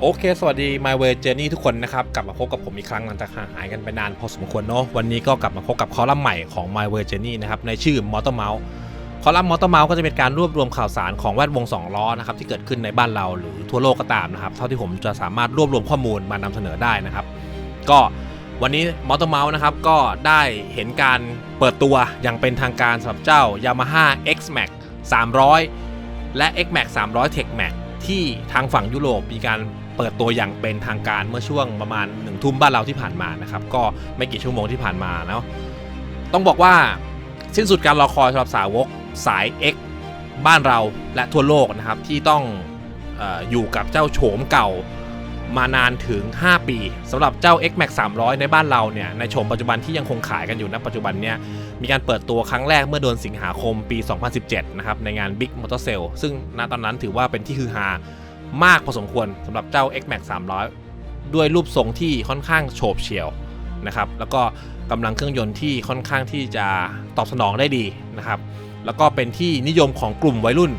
โอเค สวัสดี My Way Journey ทุกคนนะครับ กลับมาพบกับผมอีกครั้งหลังจากห่างหายกันไปนานพอสมควรเนาะ วันนี้ก็กลับมาพบกับคอลัมน์ใหม่ของ My Way Journey นะครับ ในชื่อ Motor Mouse คอลัมน์ Motor Mouse ก็จะเป็นการรวบรวมข่าวสารของแวดวง 2 ล้อนะครับ ที่เกิดขึ้นในบ้านเราหรือทั่วโลกก็ตามนะครับ เท่าที่ผมจะสามารถรวบรวมข้อมูลมานำเสนอได้นะครับ ก็วันนี้ Motor Mouse นะครับ ก็ได้เห็นการเปิดตัวอย่างเป็นทางการสำหรับเจ้า Yamaha X Max 300 และ X Max 300 Tech Max ที่ทางฝั่งยุโรปมีการเปิดตัวอย่างเป็นทางการเมื่อช่วงประมาณหนึ่งทุ่มบ้านเราที่ผ่านมานะครับ ก็ไม่กี่ชั่วโมงที่ผ่านมาเนาะต้องบอกว่าสิ้นสุดการรอคอยสำหรับสาวกสาย X บ้านเราและทั่วโลกนะครับที่ต้องอออยู่กับเจ้าโฉมเก่า มานานถึง 5 ปีสำหรับเจ้า X Max 300 ในบ้านเราเนี่ยในโฉมปัจจุบันที่ยังคงขายกันอยู่ณปัจจุบันเนี่ยมีการเปิดตัวครั้งแรกเมื่อเดือนสิงหาคมปี 2017 นะครับในงาน Big Motor Sale ซึ่งณตอนนั้นถือว่าเป็นที่ฮือฮามากพอสมควรสำหรับเจ้า X Max 300 ด้วยรูปทรงที่ค่อนข้างโฉบเฉี่ยวนะครับแล้วก็กำลังเครื่องยนต์ที่ค่อนข้างที่จะตอบสนองได้ดีนะครับแล้วก็เป็นที่นิยมของกลุ่มวัยรุ่น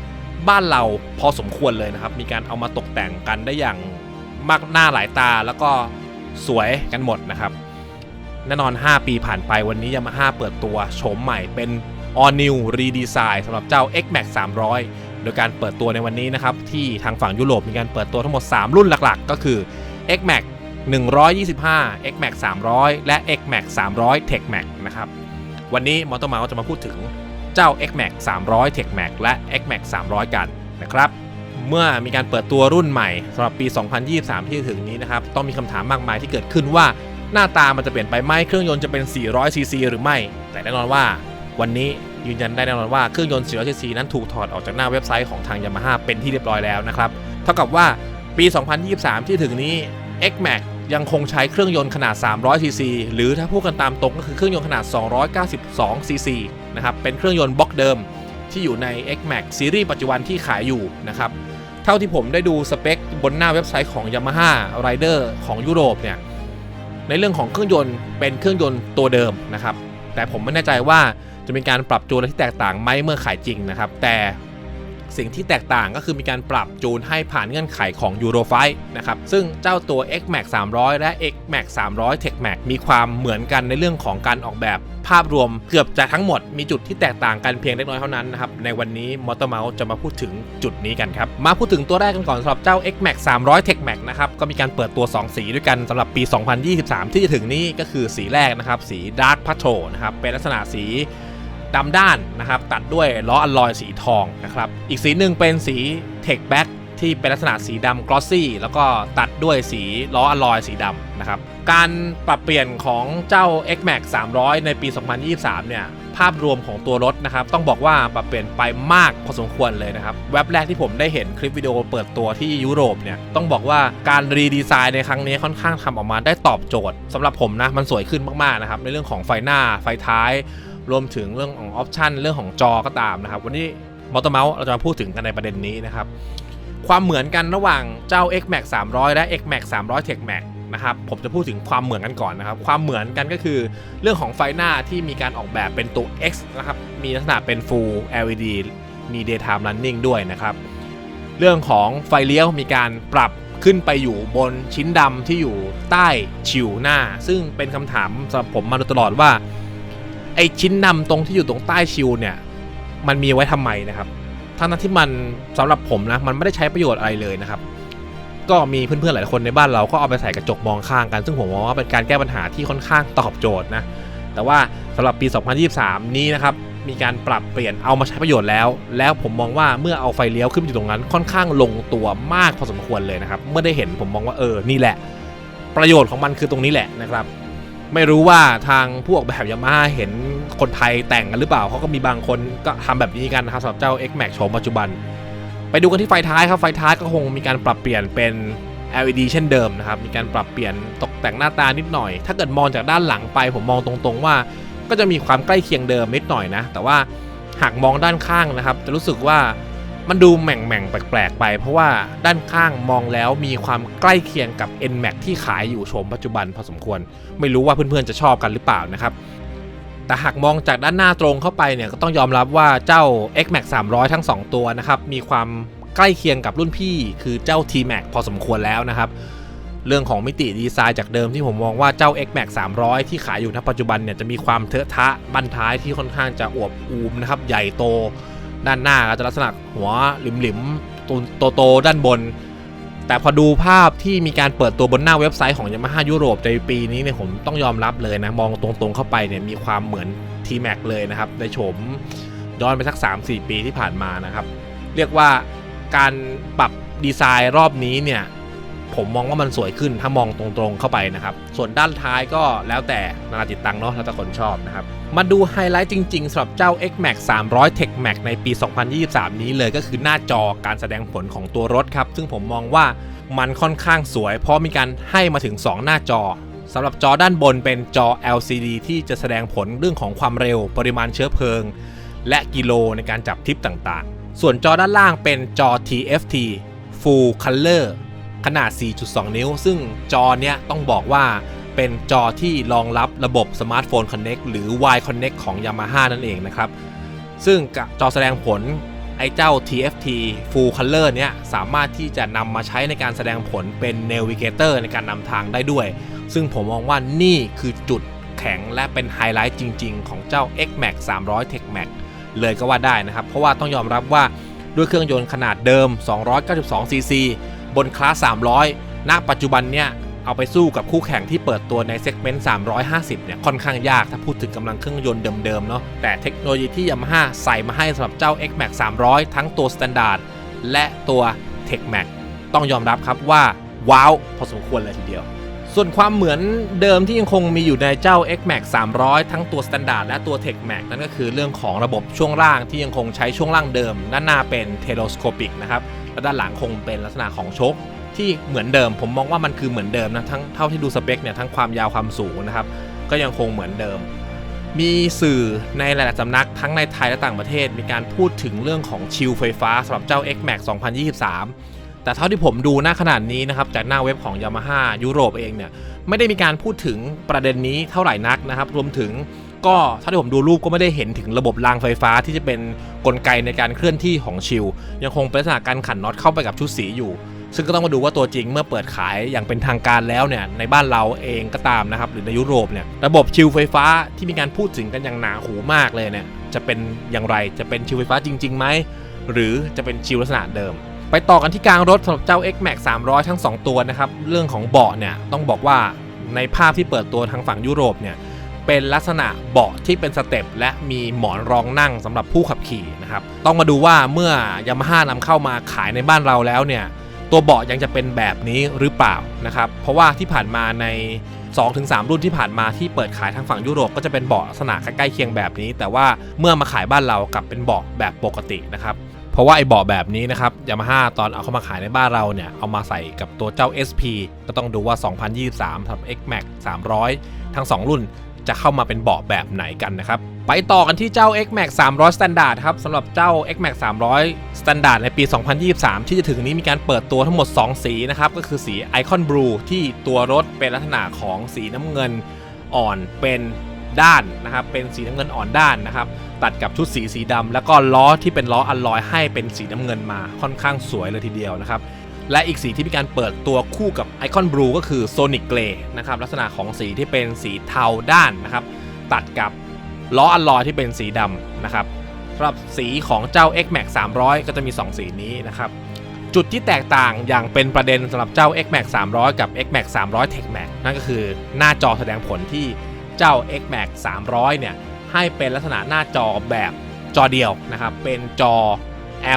บ้านเราพอสมควรเลยนะครับ มีการเอามาตกแต่งกันได้อย่าง มากหน้าหลายตาแล้วก็สวยกันหมดนะครับแน่นอน 5 ปีผ่านไปวันนี้ Yamaha เปิดตัวโฉมใหม่เป็น All New Redesign สำหรับเจ้า X Max 300 โดยการเปิดตัวในวันนี้นะครับ ที่ทางฝั่งยุโรปมีการเปิดตัวทั้งหมด 3 รุ่นหลักๆ ก็คือ X Max 125 X Max 300 และ X Max 300 Tech Max นะครับ วันนี้มอเตอร์มาจะมาพูดถึงเจ้า X Max 300 Tech Max และ X Max 300 กันนะครับ เมื่อมีการเปิดตัวรุ่นใหม่สำหรับปี 2023 ที่ถึงนี้นะครับ ต้องมีคำถามมากมายที่เกิดขึ้นว่า หน้าตามันจะเปลี่ยนไปไหมเครื่องยนต์จะเป็น 400 ซีซีหรือไม่ แต่แน่นอนว่าวันนี้ยืนยันได้แน่นอนว่าเครื่องยนต์ 400 ซีซีนั้นถูกถอดออกจากหน้าเว็บไซต์ของทาง Yamaha เป็นที่เรียบร้อยแล้วนะครับ เท่ากับว่าปี 2023 ที่ถึงนี้ X Max ยังคงใช้เครื่องยนต์ขนาด 300 ซีซี หรือถ้าพูดกันตามตรงก็คือเครื่องยนต์ขนาด 292 ซีซี นะครับ เป็นเครื่องยนต์บล็อกเดิม ที่อยู่ใน X Max ซีรีส์ปัจจุบันที่ขายอยู่นะครับ เท่าที่ผมได้ดูสเปคบนหน้าเว็บไซต์ของ Yamaha Rider ของยุโรปเนี่ย ในเรื่องของเครื่องยนต์เป็นเครื่องยนต์ตัวเดิมนะครับ แต่ผมไม่แน่ใจว่าจะมีการปรับจูนอะไรที่แตกต่างไหมเมื่อขายจริงนะครับ แต่ สิ่งที่แตกต่างก็คือมีการปรับจูนให้ผ่านเงื่อนไขของ Euro 5นะครับซึ่งเจ้าตัว X Max 300 และ X Max 300 Tech Max มีความเหมือนกันในเรื่องของการออกแบบภาพรวมเกือบจะทั้งหมดมีจุดที่แตกต่างกันเพียงเล็กน้อยเท่านั้นนะครับ ในวันนี้ Motor Mouse จะมาพูดถึงจุดนี้กันครับ มาพูดถึงตัวแรกกันก่อนสำหรับเจ้า X Max 300 Tech Max นะครับ ก็มีการเปิดตัว 2 สีด้วยกันสำหรับปี 2023 ที่จะถึงนี้ก็คือสีแรกนะครับ สี Dark Patrol นะครับ เป็นลักษณะสี ดำด้านนะครับ ตัดด้วยล้ออัลลอยสีทองนะครับ อีกสีหนึ่งเป็นสี Tech Back ที่เป็นลักษณะสีดำกลอสซี่แล้วก็ตัดด้วยสีล้ออลลอยสีดำนะครับ การปรับเปลี่ยนของเจ้า X Max 300 ในปี 2023 เนี่ย ภาพรวมของตัวรถนะครับ ต้องบอกว่าปรับเปลี่ยนไปมากพอสมควรเลยนะครับแว็บแรกที่ผมได้เห็นคลิปวิดีโอเปิดตัวที่ยุโรปเนี่ย ต้องบอกว่าการรีดีไซน์ในครั้งนี้ค่อนข้างทำออกมาได้ตอบโจทย์สำหรับผมนะ มันสวยขึ้นมากๆนะครับ ในเรื่องของไฟหน้าไฟท้าย รวมถึงเรื่องของออปชันเรื่องของจอก็ตามนะครับ วันนี้มอเตอร์เมาส์เราจะมาพูดถึงกันในประเด็นนี้นะครับ ความเหมือนกันระหว่างเจ้า X Max 300 และ X Max 300 Tech Max นะครับผมจะพูดถึงความเหมือนกันก่อนนะครับ ความเหมือนกันก็คือเรื่องของไฟหน้าที่มีการออกแบบเป็นตัว X นะครับ มีลักษณะเป็น Full LED มี Daytime Running ด้วยนะครับ เรื่องของไฟเลี้ยวมีการปรับขึ้นไปอยู่บนชิ้นดำที่อยู่ใต้ชิวหน้า ซึ่งเป็นคำถามสำหรับผมมาโดยตลอดว่า ไอชิ้นดำตรงที่อยู่ตรงใต้ชิวเนี่ย มันมีไว้ทำไมนะครับ ทั้งนั้นที่มันสำหรับผมนะ มันไม่ได้ใช้ประโยชน์อะไรเลยนะครับ ก็มีเพื่อนๆหลายคนในบ้านเราก็เอาไปใส่กระจกมองข้างกัน ซึ่งผมมองว่าเป็นการแก้ปัญหาที่ค่อนข้างตอบโจทย์นะ แต่ว่าสำหรับปี 2023 นี้นะครับ มีการปรับเปลี่ยนเอามาใช้ประโยชน์แล้ว แล้วผมมองว่าเมื่อเอาไฟเลี้ยวขึ้นอยู่ตรงนั้น ค่อนข้างลงตัวมากพอสมควรเลยนะครับ เมื่อได้เห็นผมมองว่าเออ นี่แหละ ประโยชน์ของมันคือตรงนี้แหละนะครับ ไม่รู้ว่าทางผู้ออกแบบยามาเห็นคนไทยแต่งกันหรือเปล่าเขาก็มีบางคนก็ทำแบบนี้กันนะครับสำหรับเจ้า X Max โฉมปัจจุบัน ไปดูกันที่ไฟท้ายครับไฟท้ายก็คงมีการปรับเปลี่ยนเป็น LED เช่นเดิมนะครับ มีการปรับเปลี่ยนตกแต่งหน้าตานิดหน่อย ถ้าเกิดมองจากด้านหลังไป ผมมองตรงๆว่า ก็จะมีความใกล้เคียงเดิมนิดหน่อยนะ แต่ว่าหากมองด้านข้างนะครับ จะรู้สึกว่า มันดูแหม่งๆแปลกๆไป เพราะว่าด้านข้างมองแล้วมีความใกล้เคียงกับ N Max ที่ขายอยู่โฉมปัจจุบันพอสมควร ไม่รู้ว่าเพื่อนๆจะชอบกันหรือเปล่านะครับแต่หากมองจากด้านหน้าตรงเข้าไปเนี่ยก็ต้องยอมรับว่าเจ้า X Max 300 ทั้ง 2 ตัวนะครับมีความใกล้เคียงกับรุ่นพี่ คือเจ้า T-Max พอสมควรแล้วนะครับเรื่องของมิติดีไซน์จากเดิมที่ผมมองว่าเจ้า X-Max 300 ที่ขายอยู่ณปัจจุบันเนี่ยจะมีความเทอะทะบันท้ายที่ค่อนข้างจะอวบอูมนะครับใหญ่โต ด้านหน้าก็จะลักษณะหัวหลิมหลิมๆโตโตๆด้านบน แต่พอดูภาพที่มีการเปิดตัวบนหน้าเว็บไซต์ของ Yamaha ยุโรปในปีนี้เนี่ยผมต้องยอมรับเลยนะ มองตรงๆเข้าไปเนี่ยมีความเหมือน T-Max เลยนะครับในโฉมย้อนไปสัก 3-4 ปีที่ผ่านมานะครับ เรียกว่าการปรับดีไซน์รอบนี้เนี่ย ผมมองว่ามันสวยขึ้นถ้ามองตรงๆเข้าไปนะครับ ส่วนด้านท้ายก็แล้วแต่นานาจิตตังเนาะแล้วแต่คนชอบนะครับ มาดูไฮไลท์จริงๆสำหรับเจ้า X-Max 300 Tech Max ในปี 2023 นี้เลยก็คือหน้าจอการแสดงผลของตัวรถครับ ซึ่งผมมองว่ามันค่อนข้างสวย เพราะมีการให้มาถึง 2 หน้าจอสำหรับจอด้านบนเป็นจอ LCD ที่จะแสดงผลเรื่องของความเร็ว ปริมาณเชื้อเพลิง และกิโลในการจับทิปต่างๆ ส่วนจอด้านล่างเป็นจอ TFT Full Color ขนาด 4.2 นิ้ว ซึ่งจอเนี้ยต้องบอกว่าเป็นจอที่รองรับระบบสมาร์ทโฟน Connect หรือ Y Connect ของ Yamaha นั่นเองนะครับ ซึ่งจอแสดงผลไอ้เจ้า TFT Full Color เนี้ยสามารถที่จะนำมาใช้ในการแสดงผลเป็น Navigator ในการนำทางได้ด้วย ซึ่งผมมองว่านี่คือจุดแข็งและเป็นไฮไลท์จริง ๆ ของเจ้า X-Max 300 Tech Max เลยก็ว่าได้นะครับ เพราะว่าต้องยอมรับว่าด้วยเครื่องยนต์ขนาดเดิม 292 cc บนคลาส 300 ณ ปัจจุบันเนี่ยเอาไปสู้กับคู่แข่งที่เปิดตัวในเซกเมนต์ 350 เนี่ย ค่อนข้างยากถ้าพูดถึงกำลังเครื่องยนต์เดิมๆ เนาะแต่เทคโนโลยีที่ Yamaha ใส่มาให้สำหรับเจ้า X-Max 300 ทั้งตัว Standard และตัว Tech Max ต้องยอมรับครับว่า ว้าว พอสมควรเลยทีเดียว ส่วนความเหมือนเดิมที่ยังคงมีอยู่ในเจ้า X-Max 300 ทั้งตัว Standard และตัว Tech Max นั่นก็คือเรื่องของระบบช่วงล่างที่ยังคงใช้ช่วงล่างเดิมด้านหน้าเป็น Telescopic นะครับ และด้านหลังคงเป็นลักษณะของชคที่เหมือนเดิม ผมมองว่ามันคือเหมือนเดิมนะทั้งเท่าที่ดูสเปคเนี่ยทั้งความยาวความสูงนะครับ ก็ยังคงเหมือนเดิม มีสื่อในหลาย ๆ สำนักทั้งในไทยและต่างประเทศ มีการพูดถึงเรื่องของชิลไฟฟ้าสำหรับเจ้า X-Max 2023 แต่เท่าที่ผมดูหน้าขนาดนี้นะครับจากหน้าเว็บของ Yamaha ยุโรปเองเนี่ยไม่ได้มีการพูดถึงประเด็นนี้เท่าไหร่นักนะครับ รวมถึง ก็ถ้าที่ผมดูรูปก็ไม่ได้เห็นถึงระบบรางไฟฟ้าที่จะเป็นกลไกในการเคลื่อนที่ของชิลยังคงเป็นลักษณะการขันน็อตเข้าไปกับชุดสีอยู่ ซึ่งก็ต้องมาดูว่าตัวจริงเมื่อเปิดขายอย่างเป็นทางการแล้วเนี่ยในบ้านเราเองก็ตามนะครับหรือในยุโรปเนี่ยระบบชิลไฟฟ้าที่มีการพูดถึงกันอย่างหนาหูมากเลยเนี่ยจะเป็นอย่างไรจะเป็นชิลไฟฟ้าจริงๆไหมหรือจะเป็นชิลลักษณะเดิม ไปต่อกันที่กลางรถสำหรับเจ้า X-Max 300 ทั้ง 2 ตัวนะครับเรื่องของเบาะเนี่ยต้องบอกว่าในภาพที่เปิดตัวทางฝั่งยุโรปเนี่ย เป็นลักษณะเบาะที่เป็นสเต็ปและมีหมอนรองนั่งสำหรับผู้ขับขี่นะครับต้องมาดูว่าเมื่อยามาฮ่านำเข้ามาขายในบ้านเราแล้วเนี่ยตัวเบาะยังจะเป็นแบบนี้หรือเปล่านะครับเพราะว่าที่ผ่านมาใน 2-3 รุ่นที่ผ่านมาที่เปิดขายทางฝั่งยุโรปก็จะเป็นเบาะลักษณะใกล้ๆเคียงแบบนี้ แต่ว่าเมื่อมาขายบ้านเรากลับเป็นเบาะแบบปกตินะครับเพราะว่าไอ้เบาะแบบนี้นะครับยามาฮ่าตอนเอาเข้ามาขายในบ้านเราเนี่ยเอามาใส่กับตัวเจ้า SP ก็ต้องดูว่า 2023ทำ X-Max 300 ทั้ง 2 รุ่น จะเข้ามาเป็นเบาะแบบไหนกันนะครับ ไปต่อกันที่เจ้า X-Max 300 Standard ครับสำหรับเจ้า X-Max 300 Standard ในปี 2023 ที่จะถึงนี้มีการเปิดตัวทั้งหมด 2 สีนะครับ ก็คือสี Icon Blue ที่ตัวรถเป็นลักษณะของสีน้ำเงินอ่อนเป็นด้านนะครับ เป็นสีน้ำเงินอ่อนด้านนะครับ ตัดกับชุดสีสีดำแล้วก็ล้อที่เป็นล้ออัลลอยให้เป็นสีน้ำเงินมาค่อนข้างสวยเลยทีเดียวนะครับ และอีกสีที่มีการเปิดตัวคู่กับไอคอนบลูก็คือ Sonic Grey นะครับลักษณะของสีที่เป็นสีเทาด้านนะครับ ตัดกับล้ออัลลอยที่เป็นสีดำนะครับสำหรับสีของเจ้า X-Max 300 ก็จะมี 2 สีนี้นะครับจุดที่แตกต่างอย่างเป็นประเด็นสำหรับเจ้า X-Max 300 กับ X-Max 300 Tech Max นั่นก็คือหน้าจอแสดงผลที่เจ้า X-Max 300 เนี่ยให้เป็นลักษณะหน้าจอแบบจอเดียวนะครับ เป็นจอ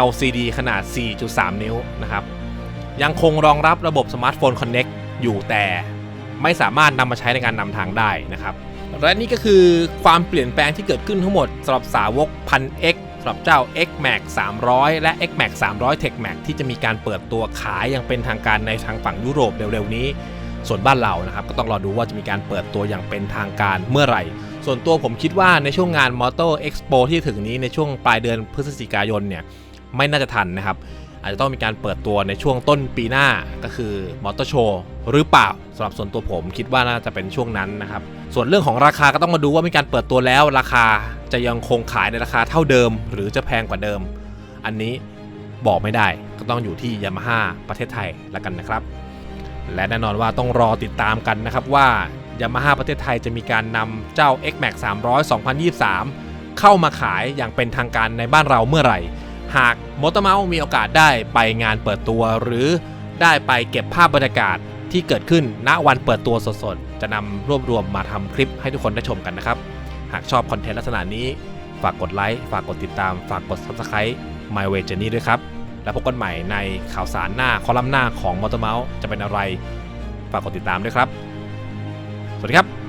LCD ขนาด 4.3 นิ้วนะครับ ยังคงรองรับระบบสมาร์ทโฟน Connect อยู่แต่ไม่สามารถนำมาใช้ในการนำทางได้นะครับและนี่ก็คือความเปลี่ยนแปลงที่เกิดขึ้นทั้งหมดสำหรับสาวก 1000X สำหรับเจ้า X Max 300 และ X Max 300 Tech Max ที่จะมีการเปิดตัวขายอย่างเป็นทางการในทางฝั่งยุโรปเร็วๆนี้ ส่วนบ้านเรานะครับก็ต้องรอดูว่าจะมีการเปิดตัวอย่างเป็นทางการเมื่อไหร่ ส่วนตัวผมคิดว่าในช่วงงาน Motor Expo ที่ถึงนี้ในช่วงปลายเดือนพฤศจิกายนเนี่ยไม่น่าจะทันนะครับ อาจจะต้องมีการเปิดตัวในช่วงต้นปีหน้าก็คือมอเตอร์โชว์หรือเปล่าสำหรับส่วนตัวผมคิดว่าน่าจะเป็นช่วงนั้นนะครับ ส่วนเรื่องของราคาก็ต้องมาดูว่ามีการเปิดตัวแล้วราคาจะยังคงขายในราคาเท่าเดิม หรือจะแพงกว่าเดิม อันนี้บอกไม่ได้ก็ต้องอยู่ที่ยามาฮ่าประเทศไทยละกันนะครับ และแน่นอนว่าต้องรอติดตามกันนะครับว่ายามาฮ่าประเทศไทยจะมีการนำเจ้า X-Max 300 2023 เข้ามาขายอย่างเป็นทางการในบ้านเราเมื่อไหร่ หากมอเตอร์เมาส์มีโอกาสได้ไปงานเปิดตัว หรือได้ไปเก็บภาพบรรยากาศที่เกิดขึ้นณวันเปิดตัวสดๆ จะนำรวบรวมมาทำคลิปให้ทุกคนได้ชมกันนะครับ หากชอบคอนเทนต์ลักษณะนี้ ฝากกดไลค์ ฝากกดติดตาม ฝากกด Subscribe My Way Journey ด้วยครับ แล้วพบกันใหม่ในข่าวสารหน้าคอลัมน์หน้าของมอเตอร์เมาส์จะเป็นอะไร ฝากกดติดตามด้วยครับ สวัสดีครับ